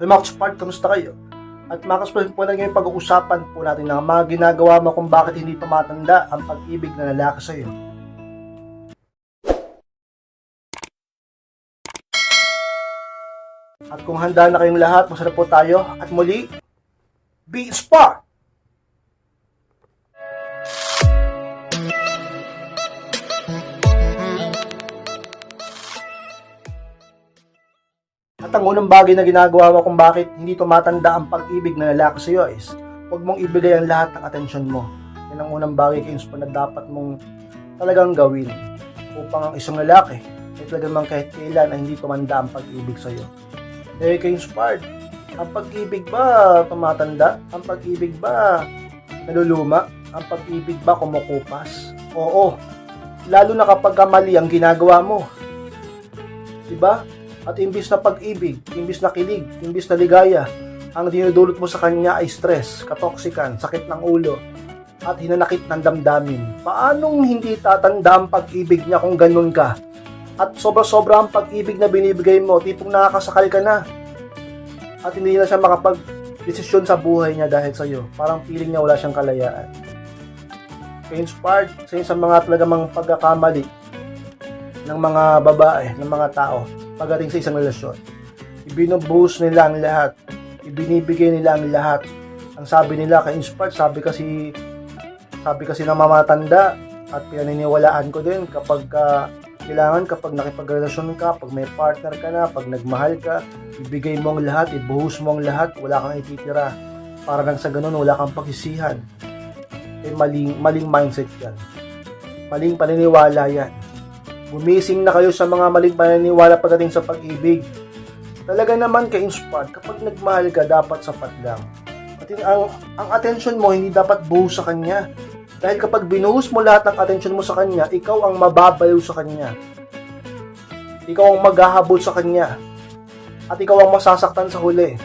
Hey mga Kaspard, kamusta kayo? At mga Kaspard, po na ngayon pag-uusapan po natin ng mga ginagawa mo kung bakit hindi tumatanda ang pag-ibig na lalaki sa'yo. At kung handa na kayong lahat, masarap po tayo. At muli, be inspired! At ang unang bagay na ginagawa mo kung bakit hindi tumatanda ang pag-ibig na lalaki sa iyo is huwag mong ibigay ang lahat ng atensyon mo. Yan ang unang bagay kayo na dapat mong talagang gawin upang ang isang lalaki ay talagang mang kahit kailan ay hindi tumanda ang pag-ibig sa iyo. Eh, kayo inspired. Ang pag-ibig ba tumatanda? Ang pag-ibig ba naluluma? Ang pag-ibig ba kumukupas? Oo. Lalo na kapag mali ang ginagawa mo. Diba? At imbis na pag-ibig, imbis na kilig, imbis na ligaya, ang dinudulot mo sa kanya ay stress, katoksikan, sakit ng ulo, at hinanakit ng damdamin. Paanong hindi tatanda ang pag-ibig niya kung ganun ka? At sobra-sobra ang pag-ibig na binibigay mo, tipong nakakasakal ka na. At hindi na siya makapag-desisyon sa buhay niya dahil sa'yo. Parang feeling niya wala siyang kalayaan. Kaya inspired sa sa mga talagang pagkakamali ng mga babae, ng mga tao pagdating sa isang relasyon. Ibinubuhos nila ang lahat. Ibinibigay nila ang lahat. Ang sabi nila kay Inspired, sabi kasi sabi kasi ng mamatanda at pinaniniwalaan ko din kapag ka, kailangan kapag nakipagrelasyon ka, pag may partner ka na, pag nagmahal ka, ibigay mo ang lahat, ibuhos mo ang lahat, wala kang ititira. Para nang sa ganun, wala kang pagsisihan. Eh, maling, maling mindset yan. Maling paniniwala yan. Gumising na kayo sa mga maling paniniwala pagdating sa pag-ibig. Talaga naman ka-inspired, kapag nagmahal ka, dapat sapat lang. At ang, ang attention mo, hindi dapat buhos sa kanya. Dahil kapag binuhos mo lahat ng attention mo sa kanya, ikaw ang mababaliw sa kanya. Ikaw ang maghahabol sa kanya. At ikaw ang masasaktan sa huli.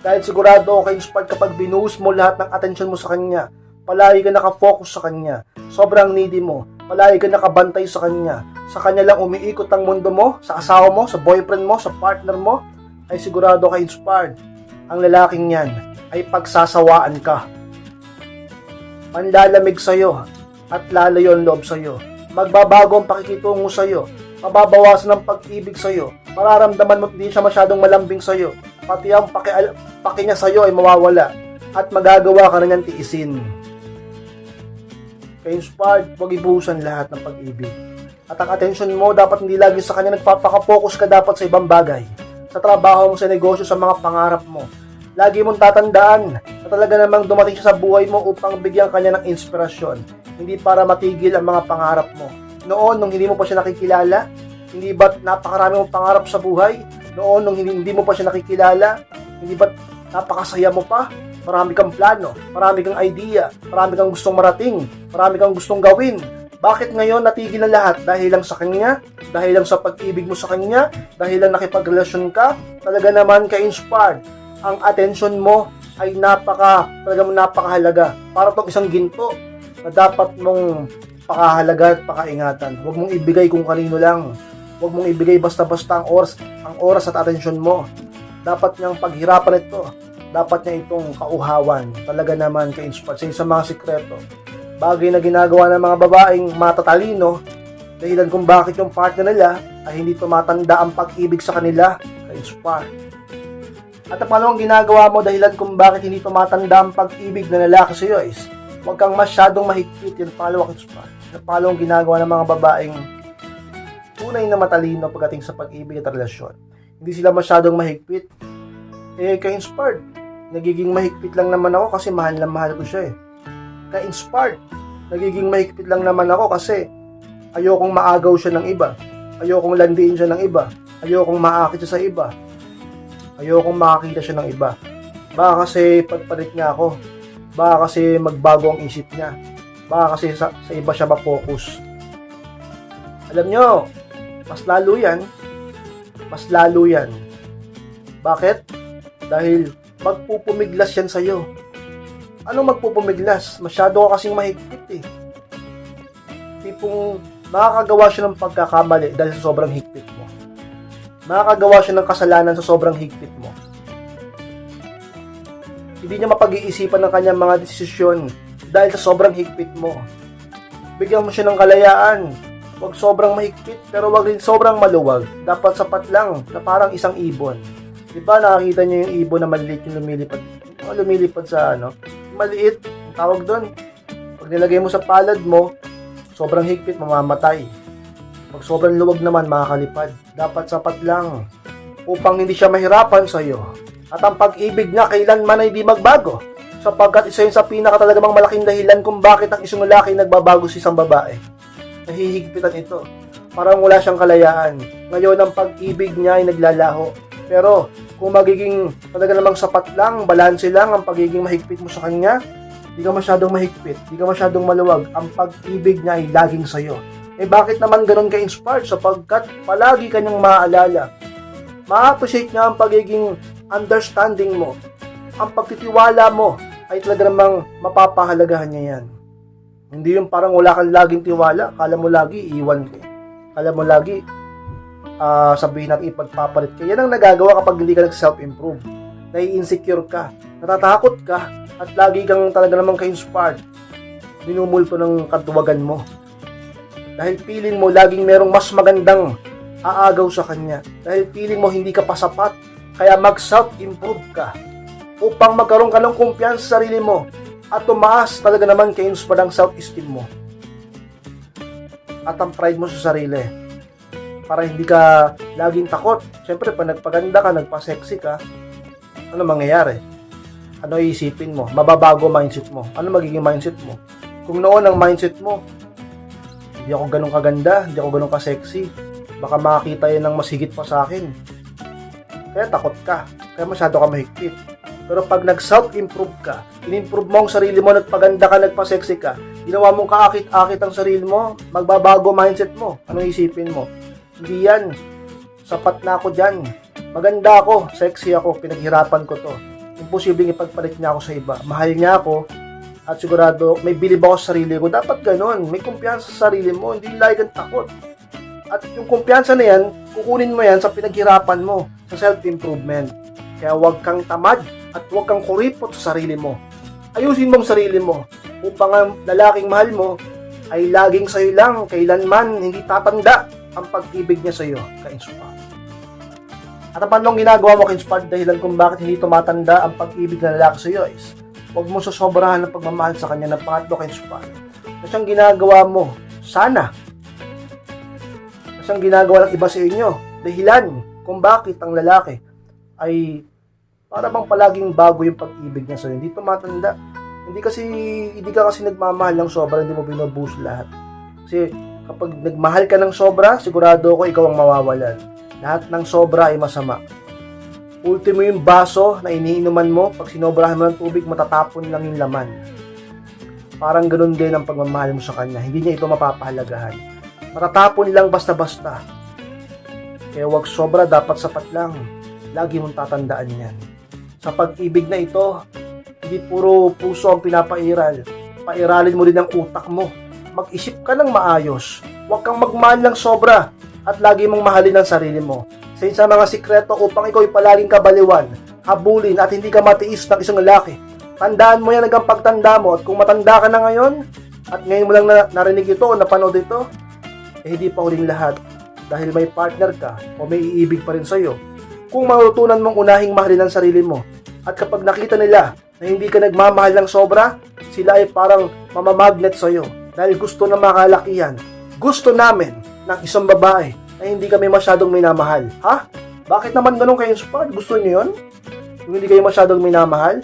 Dahil sigurado ako ka-inspired kapag binuhos mo lahat ng attention mo sa kanya, palagi ka nakafocus sa kanya, sobrang needy mo, palagi ka nakabantay sa kanya, sa kanya lang umiikot ang mundo mo, sa asawa mo, sa boyfriend mo, sa partner mo, ay sigurado ka inspired. Ang lalaking yan ay pagsasawaan ka. Manlalamig sa'yo at lalayo ang loob sa'yo. Magbabago ang pakikitungo sa'yo. Mababawasan ang pag-ibig sa'yo. Mararamdaman mo hindi siya masyadong malambing sa'yo. Pati ang paki, paki niya sa'yo ay mawawala. At magagawa ka na niyang tiisin. Kaya inspired, huwag ibuhusan lahat ng pag-ibig. At ang attention mo, dapat hindi lagi sa kanya nagpapaka-focus ka dapat sa ibang bagay. Sa trabaho mo, sa negosyo, sa mga pangarap mo. Lagi mong tatandaan na talaga namang dumating siya sa buhay mo upang bigyan kanya ng inspirasyon. Hindi para matigil ang mga pangarap mo. Noon, nung hindi mo pa siya nakikilala, hindi ba't napakarami mong pangarap sa buhay? Noon, nung hindi mo pa siya nakikilala, hindi ba't napakasaya mo pa? Marami kang plano, marami kang idea, marami kang gustong marating, marami kang gustong gawin. Bakit ngayon natigil na lahat? Dahil lang sa kanya? Dahil lang sa pag-ibig mo sa kanya? Dahil lang nakipagrelasyon ka? Talaga naman ka-inspired. Ang attention mo ay napaka, talagang napakahalaga. Para tong isang ginto na dapat mong pakahalaga at pakaingatan. Huwag mong ibigay kung kanino lang. Huwag mong ibigay basta-basta ang oras, ang oras at atensyon mo. Dapat niyang paghirapan ito. Dapat niya itong kauhawan. Talaga naman ka-inspired. Sa mga sikreto. Bagay na ginagawa ng mga babaeng matatalino dahilan kung bakit yung partner nila ay hindi tumatanda ang pag-ibig sa kanila. Ka-inspired. At ang pangalawang ginagawa mo dahilan kung bakit hindi tumatanda ang pag-ibig na lalaki sa iyo is huwag kang masyadong mahigpit. Yan pangalawang inspired. Ang pangalawang ginagawa ng mga babaeng tunay na matalino pagdating sa pag-ibig at relasyon. Hindi sila masyadong mahigpit. Eh, ka-inspired. Nagiging mahigpit lang naman ako kasi mahal na mahal ko siya eh. Ka-inspired. Nagiging mahigpit lang naman ako kasi ayokong maagaw siya ng iba. Ayokong landiin siya ng iba. Ayokong maakit siya sa iba. Ayokong makakita siya ng iba. Baka kasi pagpalit niya ako. Baka kasi magbago ang isip niya. Baka kasi sa, sa iba siya ma-focus. Alam nyo, mas lalo yan. Mas lalo yan. Bakit? Dahil magpupumiglas yan sa'yo. Anong magpupumiglas? Masyado ka kasing mahigpit eh. Tipong makakagawa siya ng pagkakamali dahil sa sobrang higpit mo. Makakagawa siya ng kasalanan sa sobrang higpit mo. Hindi niya mapag-iisipan ng kanyang mga desisyon dahil sa sobrang higpit mo. Bigyan mo siya ng kalayaan. Huwag sobrang mahigpit pero huwag rin sobrang maluwag. Dapat sapat lang na parang isang ibon. Di ba nakakita niyo yung ibon na maliit yung lumilipad? Yung lumilipad sa ano? Maliit. Tawag doon. Pag nilagay mo sa palad mo, sobrang higpit, mamamatay. Pag sobrang luwag naman, makakalipad. Dapat sapat lang upang hindi siya mahirapan sa iyo. At ang pag-ibig niya kailanman ay di magbago. Sapagkat isa yun sa pinaka talagang malaking dahilan kung bakit ang isang lalaki nagbabago sa isang babae. Nahihigpitan ito. Parang wala siyang kalayaan. Ngayon ang pag-ibig niya ay naglalaho. Pero kung magiging talaga namang sapat lang, balanse lang ang pagiging mahigpit mo sa kanya, di ka masyadong mahigpit, di ka masyadong maluwag, ang pag-ibig niya ay laging sa'yo. Eh bakit naman ganun ka-inspired? Sapagkat palagi kanyang maaalala. Ma-appreciate niya ang pagiging understanding mo. Ang pagtitiwala mo ay talaga namang mapapahalagahan niya yan. Hindi yung parang wala kang laging tiwala, kala mo lagi iwan ka. Kala mo lagi ah, sabihin natin ipagpapalit ka. Yan ang nagagawa kapag hindi ka nag-self-improve. Nai-insecure ka, natatakot ka, at lagi kang talaga namang ka-inspired. Minumulto ng katuwagan mo. Dahil feeling mo laging merong mas magandang aagaw sa kanya. Dahil feeling mo hindi ka pa sapat. Kaya mag-self-improve ka upang magkaroon ka ng kumpiyansa sa sarili mo at tumaas talaga naman kay inspire ang self-esteem mo at ang pride mo sa sarili para hindi ka laging takot. Siyempre, pag nagpaganda ka, nagpa-sexy ka, ano mangyayari? Ano iisipin mo? Mababago mindset mo. Ano magiging mindset mo? Kung noon ang mindset mo, hindi ako ganun kaganda, hindi ako ganun ka-sexy, baka makakita yun ng mas higit pa sa akin. Kaya takot ka. Kaya masyado ka mahigpit. Pero pag nag-self-improve ka, in-improve mo ang sarili mo, nagpaganda ka, nagpa-sexy ka, ginawa mong kaakit-akit ang sarili mo, magbabago mindset mo. Anong isipin mo? Hindi. Sapat na ako dyan. Maganda ako, sexy ako, pinaghirapan ko to. Imposibleng ipagpalit niya ako sa iba. Mahal niya ako, at sigurado may bilib ako sa sarili ko. Dapat ganun. May kumpiyansa sa sarili mo. Hindi lagi kang takot. At yung kumpiyansa na yan, kukunin mo yan sa pinaghirapan mo, sa self-improvement. Kaya huwag kang tamad at huwag kang kuripot sa sarili mo. Ayusin mo ang sarili mo upang ang lalaking mahal mo ay laging sa'yo lang, kailanman hindi tatanda ang pag-ibig niya sa'yo, ka-inspire. At ang panong ginagawa mo ka-inspire dahilan kung bakit hindi tumatanda ang pag-ibig ng lalaki sa'yo is huwag mo sasobrahan ng pagmamahal sa kanya ng pangatlo ka-inspire. Kasi ang ginagawa mo, sana, kasi ang ginagawa ng iba sa inyo, dahilan kung bakit ang lalaki ay para bang palaging bago yung pag-ibig niya sa'yo. Hindi tumatanda. Hindi kasi, hindi ka kasi nagmamahal ng sobra, hindi mo binubus lahat. Kasi kapag nagmahal ka ng sobra, sigurado ako ikaw ang mawawalan. Lahat ng sobra ay masama. Ultimo yung baso na iniinuman mo, pag sinobrahan mo ng tubig, matatapon lang yung laman. Parang ganun din ang pagmamahal mo sa kanya. Hindi niya ito mapapahalagahan. Matatapon lang basta-basta. Kaya wag sobra, dapat sapat lang. Lagi mong tatandaan yan. Sa pag-ibig na ito, hindi puro puso ang pinapairal. Pairalin mo din ang utak mo. Mag-isip ka ng maayos. Huwag kang magmahal ng sobra at lagi mong mahalin ang sarili mo. Sa isa mga sikreto upang ikaw ay palaging kabaliwan, habulin at hindi ka matiis ng isang lalaki. Tandaan mo yan hanggang pagtanda mo at kung matanda ka na ngayon at ngayon mo lang na, narinig ito o napanood ito, eh hindi pa huling lahat dahil may partner ka o may iibig pa rin sa'yo. Kung matutunan mong unahing mahalin ang sarili mo at kapag nakita nila na hindi ka nagmamahal ng sobra, sila ay parang mamamagnet sa'yo dahil gusto na makalakihan. Gusto namin ng isang babae na hindi kami masyadong minamahal. Ha? Bakit naman ganun kayo inspired? Gusto niyo yun? Yung hindi kayo masyadong minamahal?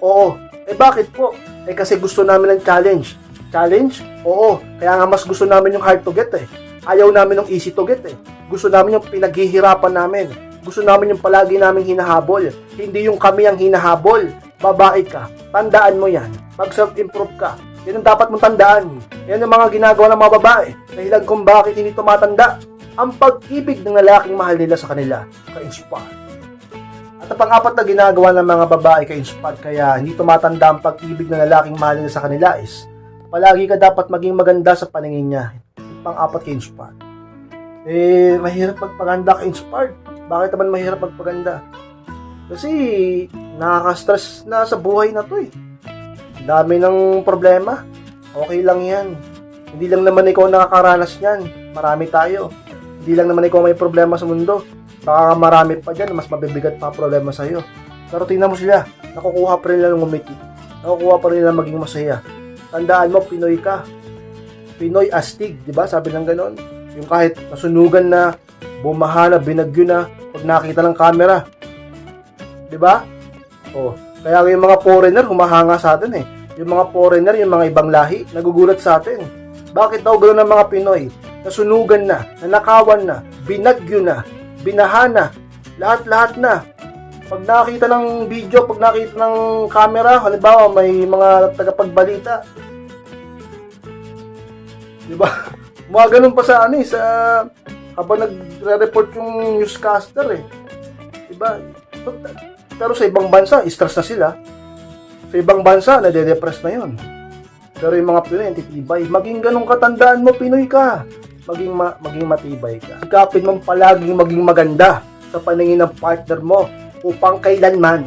Oo. Eh bakit po? Eh kasi gusto namin ng challenge. Challenge? Oo. Kaya nga mas gusto namin yung hard to get eh. Ayaw namin yung easy to get eh. Gusto namin yung pinaghihirapan namin. Gusto namin yung palagi namin hinahabol. Hindi yung kami ang hinahabol. Babae ka. Tandaan mo yan. Mag self-improve ka. Yan ang dapat mong tandaan. Yan ang mga ginagawa ng mga babae. Dahilan kung bakit hindi tumatanda. Ang pag-ibig ng lalaking mahal nila sa kanila. Ka-inspire. At ang pang-apat na ginagawa ng mga babae ka-inspire kaya hindi tumatanda ang pag-ibig ng lalaking mahal nila sa kanila is palagi ka dapat maging maganda sa paningin niya. Pang-apat ka-inspire. Eh, mahirap magpaganda ka-inspired. Bakit naman mahirap magpaganda? Kasi nakaka-stress na sa buhay na to eh. Dami ng problema. Okay lang yan. Hindi lang naman ikaw nakakaranas niyan. Marami tayo. Hindi lang naman ikaw may problema sa mundo. Baka marami pa dyan, mas mabibigat pa problema sa'yo. Pero tingnan mo sila, nakukuha pa rin ng umiti. Nakukuha pa rin nila maging masaya. Tandaan mo, Pinoy ka. Pinoy astig, di ba? Sabi ng ganon. Yung kahit nasunugan na, bumaha na, binagyo na, pag nakita ng camera. Di ba? Oh, kaya yung mga foreigner humahanga sa atin eh. Yung mga foreigner, yung mga ibang lahi, nagugulat sa atin. Bakit daw gano'n ng mga Pinoy? Nasunugan na, nanakawan na, binagyo na, binaha na, lahat-lahat na. Pag nakita ng video, pag nakita ng camera, halimbawa may mga tagapagbalita, di ba? Mga ganun pa sa ano eh, sa habang nagre-report yung newscaster eh. Di ba? Pero sa ibang bansa, stress na sila. Sa ibang bansa, nade-depress na yon. Pero yung mga Pinoy, titibay. Maging ganun katandaan mo, Pinoy ka. Maging, ma- maging matibay ka. Sikapin mong palaging maging maganda sa paningin ng partner mo upang kailanman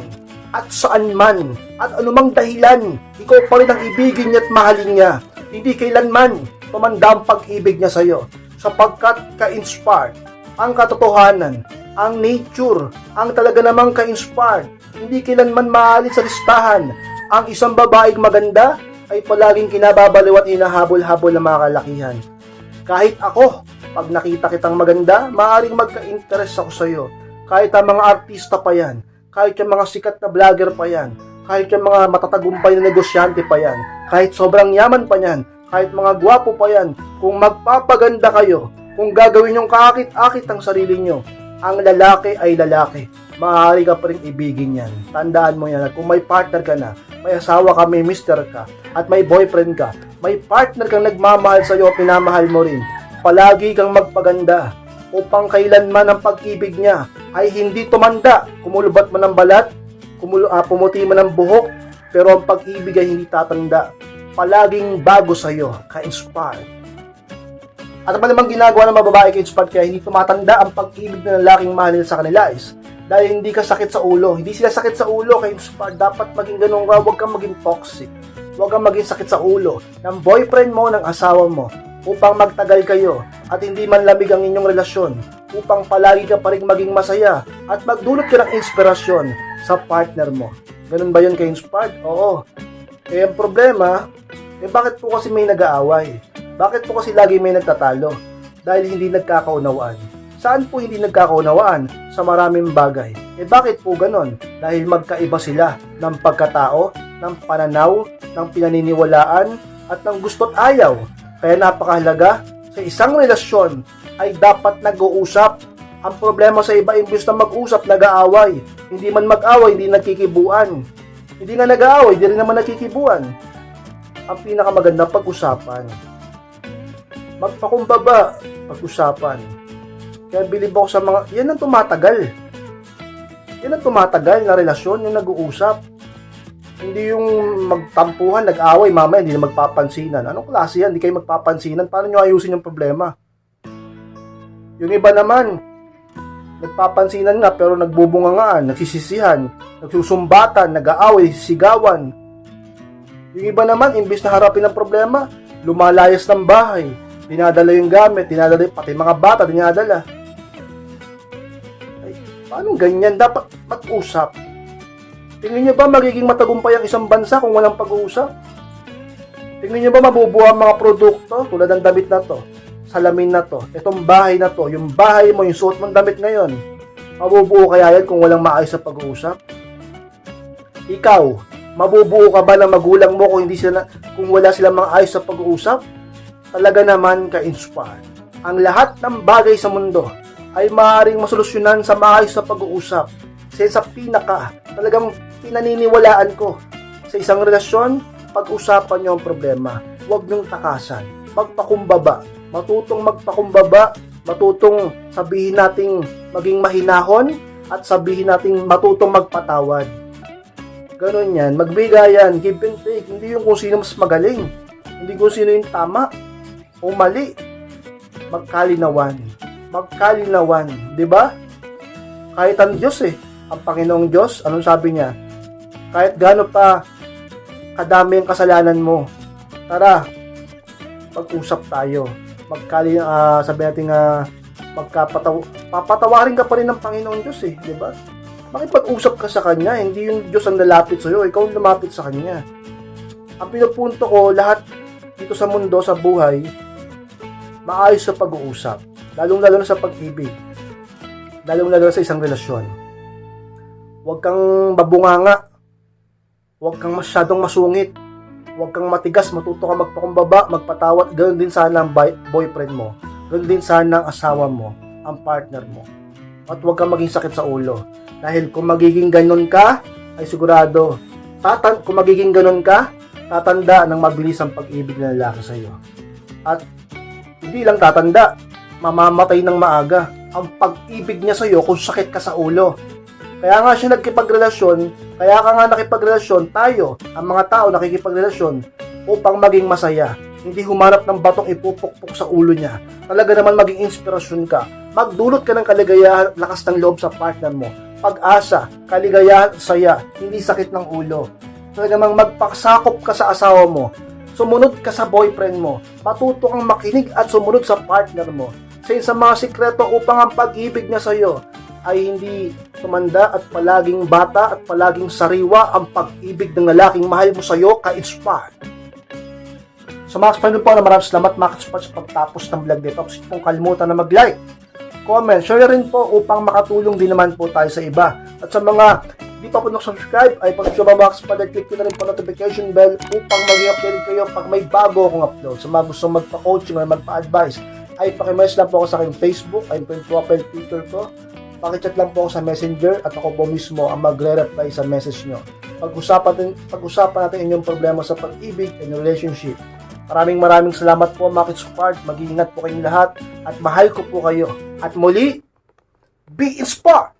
at saan man at anumang dahilan, ikaw pa rin ang ibigin niya at mahalin niya. Hindi kailanman tumanda ang pag-ibig niya sa iyo sapagkat ka-inspired ang katotohanan, ang nature, ang talaga namang ka-inspired. Hindi kailanman maalis sa listahan. Ang isang babaeng maganda ay palaging kinababaliw at inahabol-habol ng mga kalakihan. Kahit ako, pag nakita kitang maganda, maaaring magka-interest ako sa iyo. Kahit ang mga artista pa yan, kahit yung mga sikat na vlogger pa yan, kahit yung mga matatagumpay na negosyante pa yan, kahit sobrang yaman pa yan, kahit mga gwapo pa yan, kung magpapaganda kayo, kung gagawin yung kakit-akit ang sarili nyo, ang lalaki ay lalaki. Maaari ka pa rin ibigin yan. Tandaan mo yan. At kung may partner ka na, may asawa ka, may mister ka, at may boyfriend ka, may partner kang nagmamahal sa iyo, pinamahal mo rin, palagi kang magpaganda upang kailanman ang pag-ibig niya ay hindi tumanda. Kumulubat man ng balat, kumulo, ah, pumuti man ng buhok, pero ang pag-ibig ay hindi tatanda. Palaging bago sa iyo, ka-inspired. At ano namang ginagawa ng mga babae ka-inspired kaya hindi tumatanda ang pag-ibig ng lalaking mahal nila sa kanila is dahil hindi ka sakit sa ulo. Hindi sila sakit sa ulo kaya inspired. Dapat maging ganun ka, huwag kang maging toxic. Huwag kang maging sakit sa ulo ng boyfriend mo, ng asawa mo upang magtagal kayo at hindi man lamig ang inyong relasyon upang palagi ka pa rin maging masaya at magdulot ka ng inspirasyon sa partner mo. Ganun ba yun ka-inspired? Oo. Eh, ang problema, eh bakit po kasi may nag-aaway? Bakit po kasi lagi may nagtatalo? Dahil hindi nagkakaunawaan. Saan po hindi nagkakaunawaan? Sa maraming bagay. Eh bakit po ganon? Dahil magkaiba sila ng pagkatao, ng pananaw, ng pinaniniwalaan, at ng gusto't ayaw. Kaya napakahalaga, sa isang relasyon ay dapat nag-uusap. Ang problema sa iba, imbis na mag-usap, nag-aaway. Hindi man mag-away, hindi nagkikibuan. Hindi nga nag-aaway, hindi rin naman nagkikibuan. Ang pinakamaganda pag-usapan. Magpakumbaba, pag-usapan. Kaya bilib ako sa mga, yan ang tumatagal. Yan ang tumatagal na relasyon, yung nag-uusap. Hindi yung magtampuhan, nag-away, mamaya hindi na magpapansinan. Anong klase yan? Hindi kayo magpapansinan. Paano nyo ayusin yung problema? Yung iba naman, nagpapansinan nga pero nagbubungangaan, nagsisisihan, nagsusumbatan, nag-aaway, sigawan. Yung iba naman, imbis na harapin ang problema, lumalayas ng bahay, dinadala yung gamit, dinadala pati mga bata, dinadala. Paano ganyan? Dapat mag-usap. Tingin niyo ba magiging matagumpay ang isang bansa kung walang pag-uusap? Tingin niyo ba mabubuo ang mga produkto tulad ng damit na to, salamin na to, itong bahay na to, yung bahay mo, yung suot mong damit ngayon, mabubuo kaya yan kung walang maayos na pag-uusap? Ikaw, mabubuo ka ba ng magulang mo kung hindi sila kung wala silang mga ayos sa pag-uusap? Talaga naman ka-inspired. Ang lahat ng bagay sa mundo ay maaaring masolusyonan sa maayos sa pag-uusap. Kasi sa pinaka, talagang pinaniniwalaan ko sa isang relasyon, pag-usapan niyo ang problema. Huwag niyong takasan. Magpakumbaba. Matutong magpakumbaba. Matutong sabihin nating maging mahinahon at sabihin nating matutong magpatawad. Ganon yan. Magbigayan. Give and take. Hindi yung kung sino mas magaling. Hindi kung sino yung tama o mali. Magkalinawan. Magkalinawan. 'Di ba? Kahit ang Diyos eh. ang Panginoong Diyos, anong sabi niya? Kahit gaano pa kadami ang kasalanan mo, tara, mag-usap tayo. Magkali, ah sabi natin nga, magkapataw, papatawarin ka pa rin ng Panginoon Diyos eh, di ba? Makipag-usap ka sa Kanya, hindi yung Diyos ang lalapit sa iyo, ikaw ang lumapit sa Kanya. Ang pinupunto ko, lahat dito sa mundo, sa buhay, maayos sa pag-uusap. Lalong-lalo na sa pag-ibig. Lalong-lalo na sa isang relasyon. Huwag kang babunganga. Huwag kang masyadong masungit. Huwag kang matigas, matuto ka magpakumbaba, magpatawad. Ganoon din sana ang boy- boyfriend mo. Ganoon din sana ang asawa mo, ang partner mo. At huwag kang maging sakit sa ulo. Dahil kung magiging ganon ka, ay sigurado, tatan kung magiging ganon ka, tatanda ng mabilis ang pag-ibig ng lalaki sa iyo. At hindi lang tatanda, mamamatay ng maaga. Ang pag-ibig niya sa iyo kung sakit ka sa ulo. Kaya nga siya nagkipagrelasyon, kaya ka nga nakipagrelasyon, tayo, ang mga tao nakikipagrelasyon upang maging masaya. Hindi humanap ng batong ipupukpok sa ulo niya. Talaga naman maging inspirasyon ka. Magdulot ka ng kaligayahan at lakas ng loob sa partner mo. Pag-asa, kaligayahan at saya, hindi sakit ng ulo. Talaga namang magpasakop ka sa asawa mo. Sumunod ka sa boyfriend mo. Matuto kang makinig at sumunod sa partner mo. Sa isang mga sikreto upang ang pag-ibig niya sa iyo ay hindi tumanda at palaging bata at palaging sariwa ang pag-ibig ng lalaking mahal mo sa iyo ka-inspire. Sa mga kapatid po maraming salamat mga kaspat sa pagtapos ng vlog nito. Tapos kung kalimutan na mag-like, comment, share rin po upang makatulong din naman po tayo sa iba. At sa mga hindi pa po subscribe ay pag siya mga kaspat, click nyo na rin po notification bell upang maging updated kayo pag may bago akong upload. Sa mga gusto magpa-coaching or magpa-advise, ay pakimess lang po ako sa aking Facebook, ay profile picture ko. Pakichat lang po ako sa messenger at ako po mismo ang magre-reply sa message nyo. Pag-usapan natin, pag-usapan natin inyong problema sa pag-ibig and relationship. Maraming maraming salamat po mga kitsupart. Mag-iingat po kayong lahat at mahal ko po kayo. At muli, be inspired!